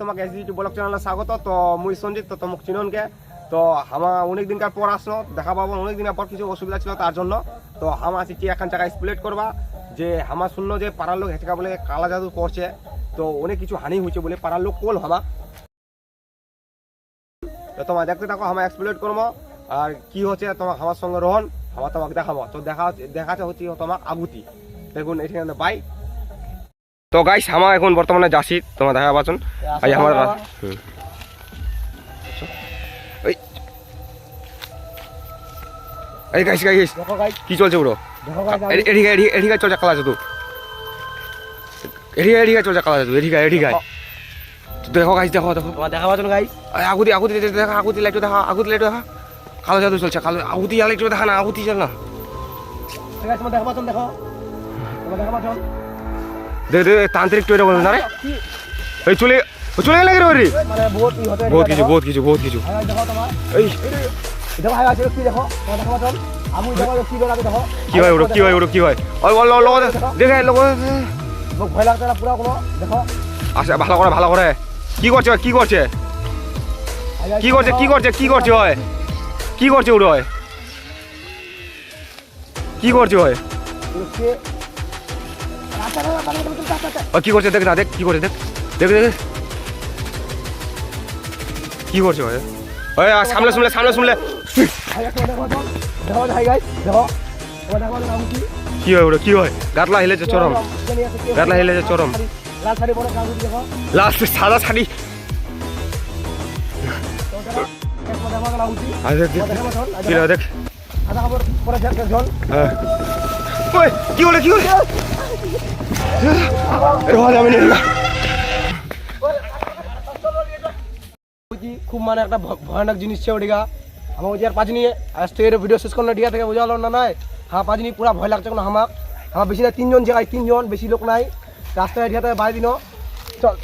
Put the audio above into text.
তোমাকে S YouTube blog চ্যানেলে স্বাগত। তো মুই সঞ্জিত, তো তোমাকে চিননকে। তো আমার অনেক দিনকার পর আসলো, দেখা পাবো। অনেক দিনের পর কিছু অসুবিধা ছিল তার জন্য। তো আছি কি এখন জায়গায় স্প্লেট করবা। যে আমার শূন্য যে পাড়ার লোক হেঁচকা বলে কালা জাদু করছে তো অনেক কিছু হানি হয়েছে বলে পাড়ার লোক কোল হামা। তো তোমার দেখতে থাকো আমার এক্সপ্লেট করব আর কি হচ্ছে তোমার আমার সঙ্গে রহন। আমার তোমাকে দেখাবো। তো দেখা দেখাতে হচ্ছে তোমার আগুতি। দেখুন এখানে বাই। তো গাইস আমার এখন বর্তমানে যাচ্ছি তোমার দেখা পাচ্ছেন আজ আমার। এই। এই গাইস গাইস কি চলছে এ- এদিকে এদিকে চলছে কালা আছে তো এদিকে এদিকে চলছে কালা আছে তো এদিকে এদিকে। দেখো। গাইস দেখো দেখো। দেখা পাচ্ছ গাইস এই আগুতি আগুতি দেখা আগুতি লাইট দেখা আগুতি লাইট দেখা। কালো জাদু চলছে কালো আহুতি আগুতি লাইট দেখা না আগুতি চল না আছে তোমার দেখা পাচ্ছ দেখো তোমার দেখা পাচ্ছ দে দে তান্ত্রিক টুইটা বলুন না রে এই চলে ও চলে গেলে রে মানে বহুত কিছু বহুত কিছু বহুত কিছু। দেখো এই। দেখো হাই গাইস কি দেখো তোমার দেখা পাচ্ছ আমি দেখো কি বেলা দেখো কি হয় ওটা কি হয় কি হয়? ওই বল লোক দেখে লোক ভয় লাগছে না পুরা কোনো দেখো আচ্ছা ভালো করে ভালো করে কি করছে? কি করছে কি করছে কি করছে কি করছে হয়? কি করছে হয় কি করছে ওই কি করছে? দেখ না দেখ কি করছে দেখ। দেখ দেখ কি করছে ওই আ, সামনে শুনলে সামনে শুনলে কি হয় ওটা কি হয়? গাতলা হিলেছে চরম। গাতলা হিলেছে চরম। লাস্ট সাদা শাড়ি। দেখ আধা খবর পরে হ্যাঁ। ওই কি হলো কি হলো? নিয়ে খুব মানে একটা ভয়ানক জিনিস ছে ওটিকা আমার ওই আর পাঁচনি আজ থেকে ভিডিও শেষ করলে ডিয়া থেকে বোঝালো না নাই? হ্যাঁ পাঁচনি পুরা ভয় লাগছে কোনো হামাক আমার বেশি না তিনজন জায়গায় তিনজন বেশি লোক নাই। রাস্তায় ডিয়াতে বাড়ি দিন চল।